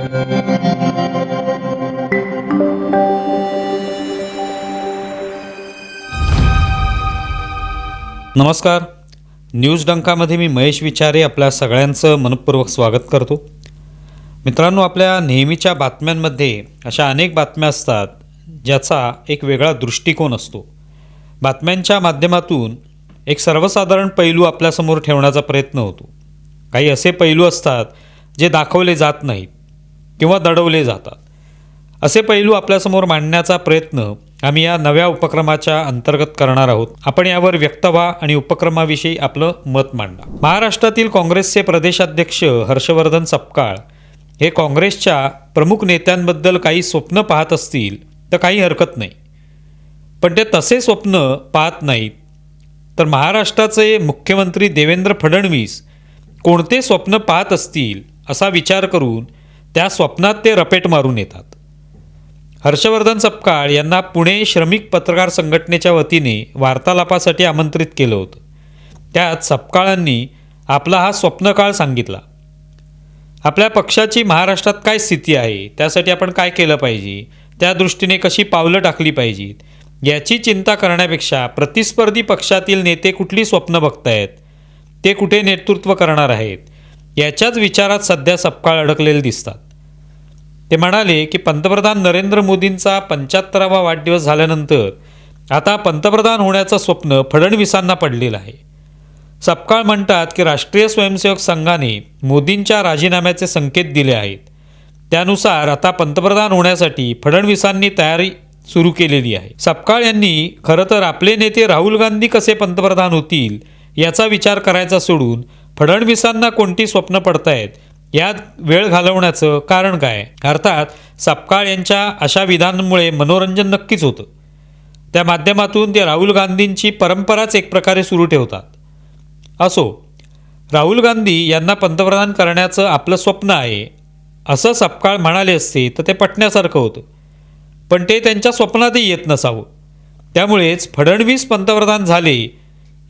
नमस्कार. न्यूज डंकामध्ये मी महेश विचारे आपल्या सगळ्यांचं मनपूर्वक स्वागत करतो. मित्रांनो आपल्या नेहमीच्या बातम्यांमध्ये अशा अनेक बातम्या असतात ज्याचा एक वेगळा दृष्टिकोन असतो. बातम्यांच्या माध्यमातून एक सर्वसाधारण पैलू आपल्यासमोर ठेवण्याचा प्रयत्न होतो. काही असे पैलू असतात जे दाखवले जात नाहीत. किंवा दडवले जातात. असे पैलू आपल्यासमोर मांडण्याचा प्रयत्न आम्ही या नव्या उपक्रमाच्या अंतर्गत करणार आहोत. आपण यावर व्यक्त व्हा आणि उपक्रमाविषयी आपलं मत मांडा. महाराष्ट्रातील काँग्रेसचे प्रदेशाध्यक्ष हर्षवर्धन सपकाळ हे काँग्रेसच्या प्रमुख नेत्यांबद्दल काही स्वप्न पाहत असतील तर काही हरकत नाही. पण ते तसे स्वप्न पाहत नाहीत. तर महाराष्ट्राचे मुख्यमंत्री देवेंद्र फडणवीस कोणते स्वप्न पाहत असतील असा विचार करून त्या स्वप्नात ते रपेट मारून येतात. हर्षवर्धन सपकाळ यांना पुणे श्रमिक पत्रकार संघटनेच्या वतीने वार्तालापासाठी आमंत्रित केलं होतं. त्यात सपकाळांनी आपला हा स्वप्नकाळ सांगितला. आपल्या पक्षाची महाराष्ट्रात काय स्थिती आहे त्यासाठी आपण काय केलं पाहिजे त्या दृष्टीने कशी पावलं टाकली पाहिजेत याची चिंता करण्यापेक्षा प्रतिस्पर्धी पक्षातील नेते कुठली स्वप्न बघतायत ते कुठे नेतृत्व करणार आहेत याच्याच विचारात सध्या सपकाळ अडकलेले दिसतात. ते म्हणाले की पंतप्रधान नरेंद्र मोदींचा पंच्याहत्तरावा वाढदिवस झाल्यानंतर आता पंतप्रधान होण्याचं स्वप्न फडणवीसांना पडलेलं आहे. सपकाळ म्हणतात की राष्ट्रीय स्वयंसेवक संघाने मोदींच्या राजीनाम्याचे संकेत दिले आहेत. त्यानुसार आता पंतप्रधान होण्यासाठी फडणवीसांनी तयारी सुरू केलेली आहे. सपकाळ यांनी खरं तर आपले नेते राहुल गांधी कसे पंतप्रधान होतील याचा विचार करायचा सोडून फडणवीसांना कोणती स्वप्न पडतायत? यात वेळ घालवण्याचं कारण काय? अर्थात सपकाळ यांच्या अशा विधानांमुळे मनोरंजन नक्कीच होतं. त्या माध्यमातून ते राहुल गांधींची परंपराच एक प्रकारे सुरू ठेवतात. असो राहुल गांधी यांना पंतप्रधान करण्याचं आपलं स्वप्न आहे. असं सपकाळ म्हणाले असते तर ते पटण्यासारखं होतं. पण ते त्यांच्या स्वप्नातही येत नसावं. त्यामुळेच फडणवीस पंतप्रधान झाले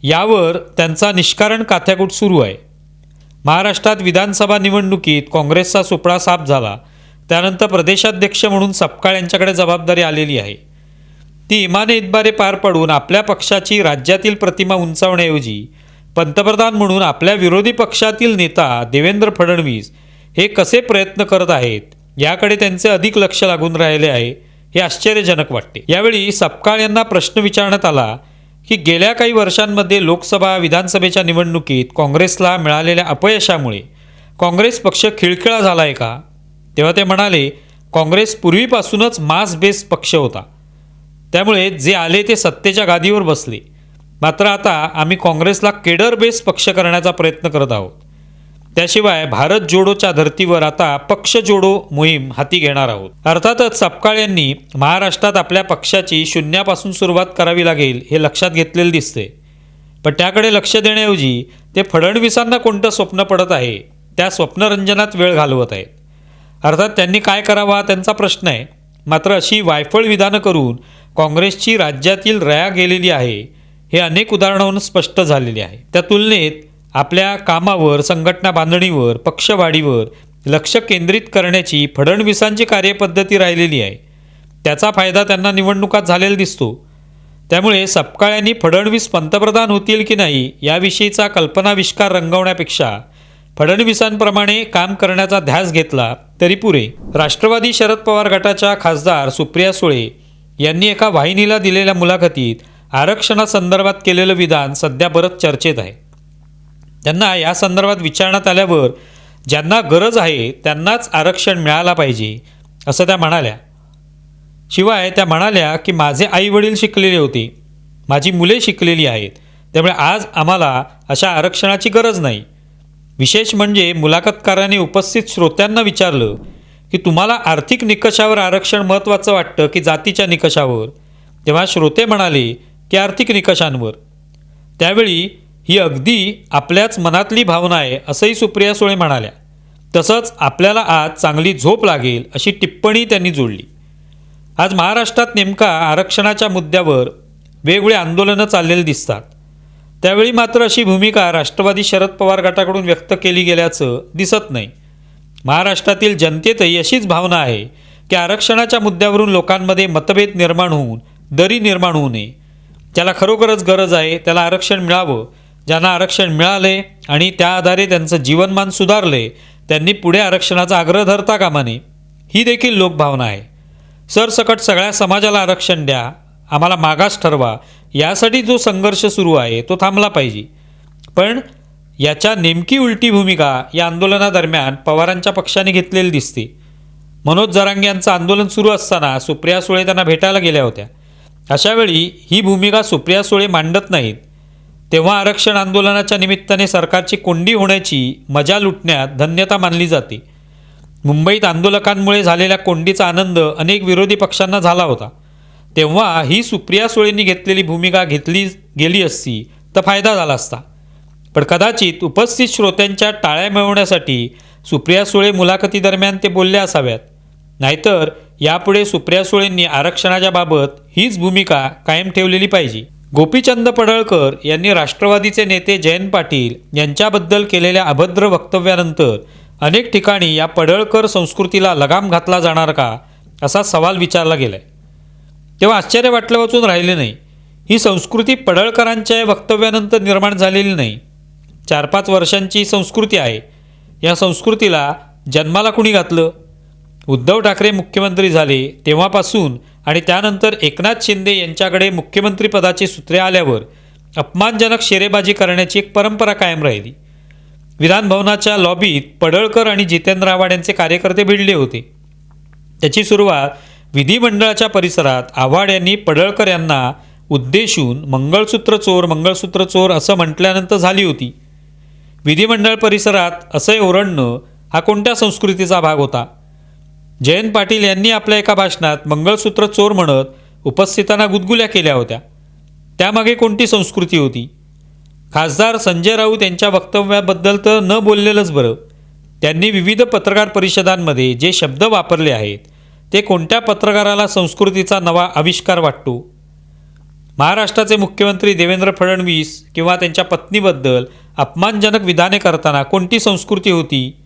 यावर त्यांचा निष्कारण काथ्याकूट सुरू आहे. महाराष्ट्रात विधानसभा निवडणुकीत काँग्रेसचा सुपडा साफ झाला. त्यानंतर प्रदेशाध्यक्ष म्हणून सपकाळ यांच्याकडे जबाबदारी आलेली आहे. ती इमाने इतबारे पार पाडून आपल्या पक्षाची राज्यातील प्रतिमा उंचावण्याऐवजी पंतप्रधान म्हणून आपल्या विरोधी पक्षातील नेता देवेंद्र फडणवीस हे कसे प्रयत्न करत आहेत याकडे त्यांचे अधिक लक्ष लागून राहिले आहे हे आश्चर्यजनक वाटते. यावेळी सपकाळ यांना प्रश्न विचारण्यात आला की गेल्या काही वर्षांमध्ये लोकसभा विधानसभेच्या निवडणुकीत काँग्रेसला मिळालेल्या अपयशामुळे काँग्रेस पक्ष खिळखिळा झाला आहे का? तेव्हा ते म्हणाले काँग्रेस पूर्वीपासूनच मास बेस पक्ष होता. त्यामुळे जे आले ते सत्तेच्या गादीवर बसले. मात्र आता आम्ही काँग्रेसला केडर बेस पक्ष करण्याचा प्रयत्न करत आहोत. त्याशिवाय भारत जोडोच्या धर्तीवर आता पक्ष जोडो मोहीम हाती घेणार आहोत. अर्थातच सपकाळ यांनी महाराष्ट्रात आपल्या पक्षाची शून्यापासून सुरुवात करावी लागेल हे लक्षात घेतलेलं दिसते पण त्याकडे लक्ष देण्याऐवजी ते फडणवीसांना कोणतं स्वप्न पडत आहे त्या स्वप्नरंजनात वेळ घालवत आहेत. अर्थात त्यांनी काय करावा हा त्यांचा प्रश्न आहे. मात्र अशी वायफळ विधानं करून काँग्रेसची राज्यातील रया गेलेली आहे हे अनेक उदाहरणावरून स्पष्ट झालेले आहे. त्या तुलनेत आपल्या कामावर संघटना बांधणीवर पक्षवाढीवर लक्ष केंद्रित करण्याची फडणवीसांची कार्यपद्धती राहिलेली आहे. त्याचा फायदा त्यांना निवडणुकात झालेला दिसतो. त्यामुळे सपकाळ्यांनी फडणवीस पंतप्रधान होतील की नाही याविषयीचा कल्पनाविष्कार रंगवण्यापेक्षा फडणवीसांप्रमाणे काम करण्याचा ध्यास घेतला तरी पुरे. राष्ट्रवादी शरद पवार गटाच्या खासदार सुप्रिया सुळे यांनी एका वाहिनीला दिलेल्या मुलाखतीत आरक्षणासंदर्भात केलेलं विधान सध्या बरंच चर्चेत आहे. त्यांना या संदर्भात विचारण्यात आल्यावर ज्यांना गरज आहे त्यांनाच आरक्षण मिळाला पाहिजे असं त्या म्हणाल्या. शिवाय त्या म्हणाल्या की माझे आई वडील शिकलेले होते माझी मुले शिकलेली आहेत त्यामुळे आज आम्हाला अशा आरक्षणाची गरज नाही. विशेष म्हणजे मुलाखतकाराने उपस्थित श्रोत्यांना विचारलं की तुम्हाला आर्थिक निकषावर आरक्षण महत्त्वाचं वाटतं की जातीच्या निकषावर? तेव्हा श्रोते म्हणाले की आर्थिक निकषांवर. त्यावेळी ही अगदी आपल्याच मनातली भावना आहे असंही सुप्रिया सुळे म्हणाल्या. तसंच आपल्याला आज चांगली झोप लागेल अशी टिप्पणी त्यांनी जोडली. आज महाराष्ट्रात नेमका आरक्षणाच्या मुद्द्यावर वेगवेगळी आंदोलनं चाललेली दिसतात. त्यावेळी मात्र अशी भूमिका राष्ट्रवादी शरद पवार गटाकडून व्यक्त केली गेल्याचं दिसत नाही. महाराष्ट्रातील जनतेतही अशीच भावना आहे की आरक्षणाच्या मुद्द्यावरून लोकांमध्ये मतभेद निर्माण होऊन दरी निर्माण होऊ नये. त्याला खरोखरच गरज आहे त्याला आरक्षण मिळावं ज्यांना आरक्षण मिळाले आणि त्या आधारे त्यांचं जीवनमान सुधारले त्यांनी पुढे आरक्षणाचा आग्रह धरता कामा नये ही देखील लोकभावना आहे. सरसकट सगळ्या समाजाला आरक्षण द्या आम्हाला मागास ठरवा यासाठी जो संघर्ष सुरू आहे तो थांबला पाहिजे. पण याच्या नेमकी उलटी भूमिका या आंदोलनादरम्यान पवारांच्या पक्षाने घेतलेली दिसते. मनोज जरांगे यांचं आंदोलन सुरू असताना सुप्रिया सुळे त्यांना भेटायला गेल्या होत्या. अशावेळी ही भूमिका सुप्रिया सुळे मांडत नाहीत. तेव्हा आरक्षण आंदोलनाच्या निमित्ताने सरकारची कोंडी होण्याची मजा लुटण्यात धन्यता मानली जाते. मुंबईत आंदोलकांमुळे झालेल्या कोंडीचा आनंद अनेक विरोधी पक्षांना झाला होता. तेव्हा ही सुप्रिया सुळेंनी घेतलेली भूमिका घेतली गेली असती तर फायदा झाला असता. पण कदाचित उपस्थित श्रोत्यांच्या टाळ्या मिळवण्यासाठी सुप्रिया सुळे मुलाखतीदरम्यान ते बोलले असाव्यात. नाहीतर यापुढे सुप्रिया सुळेंनी आरक्षणाच्या बाबत हीच भूमिका कायम ठेवलेली पाहिजे. गोपीचंद पडळकर यांनी राष्ट्रवादीचे नेते जयंत पाटील यांच्याबद्दल केलेल्या अभद्र वक्तव्यानंतर अनेक ठिकाणी या पडळकर संस्कृतीला लगाम घातला जाणार का असा सवाल विचारला गेलाय. तेव्हा आश्चर्य वाटलं वाचून राहिले नाही. ही संस्कृती पडळकरांच्या वक्तव्यानंतर निर्माण झालेली नाही. चार पाच वर्षांची संस्कृती आहे. या संस्कृतीला जन्माला कुणी घातलं? उद्धव ठाकरे मुख्यमंत्री झाले तेव्हापासून आणि त्यानंतर एकनाथ शिंदे यांच्याकडे मुख्यमंत्रीपदाची सूत्रे आल्यावर अपमानजनक शेरेबाजी करण्याची एक परंपरा कायम राहिली. विधानभवनाच्या लॉबीत पडळकर आणि जितेंद्र आव्हाड यांचे कार्यकर्ते भिडले होते. त्याची सुरुवात विधिमंडळाच्या परिसरात आव्हाड यांनी पडळकर यांना उद्देशून मंगळसूत्र चोर मंगळसूत्र चोर असं म्हटल्यानंतर झाली होती. विधिमंडळ परिसरात असे ओरडणं हा कोणत्या संस्कृतीचा भाग होता? जयंत पाटील यांनी आपल्या एका भाषणात मंगळसूत्र चोर म्हणत उपस्थितांना गुदगुल्या केल्या होत्या. त्यामागे कोणती संस्कृती होती? खासदार संजय राऊत यांच्या वक्तव्याबद्दल तर न बोललेलंच बरं. त्यांनी विविध पत्रकार परिषदांमध्ये जे शब्द वापरले आहेत ते कोणत्या पत्रकाराला संस्कृतीचा नवा आविष्कार वाटतो? महाराष्ट्राचे मुख्यमंत्री देवेंद्र फडणवीस किंवा त्यांच्या पत्नीबद्दल अपमानजनक विधाने करताना कोणती संस्कृती होती?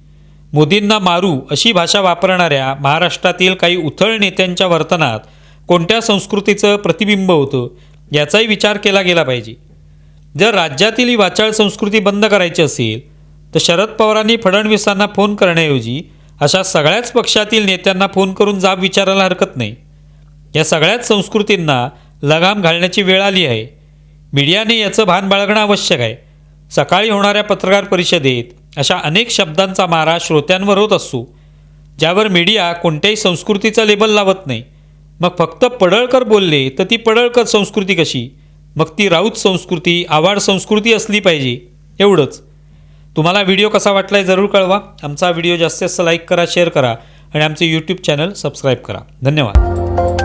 मोदींना मारू अशी भाषा वापरणाऱ्या महाराष्ट्रातील काही उथळ नेत्यांच्या वर्तनात कोणत्या संस्कृतीचं प्रतिबिंब होतं याचाही विचार केला गेला पाहिजे. जर राज्यातील ही वाचाळ संस्कृती बंद करायची असेल तर शरद पवारांनी फडणवीसांना फोन करण्याऐवजी अशा सगळ्याच पक्षातील नेत्यांना फोन करून जाब विचारायला हरकत नाही. या सगळ्याच संस्कृतींना लगाम घालण्याची वेळ आली आहे. मीडियाने याचं भान बाळगणं आवश्यक आहे. सकाळी होणाऱ्या पत्रकार परिषदेत अशा अनेक शब्दांचा मारा श्रोत्यांवर होत असतो ज्यावर मीडिया कोणत्याही संस्कृतीचं लेबल लावत नाही. मग फक्त पडळकर बोलले तर ती पडळकर संस्कृती कशी? मग ती राऊत संस्कृती आवाड संस्कृती असली पाहिजे. एवढंच. तुम्हाला व्हिडिओ कसा वाटला आहे जरूर कळवा. आमचा व्हिडिओ जास्तीत जास्त लाईक करा शेअर करा आणि आमचे यूट्यूब चॅनल सबस्क्राईब करा. धन्यवाद.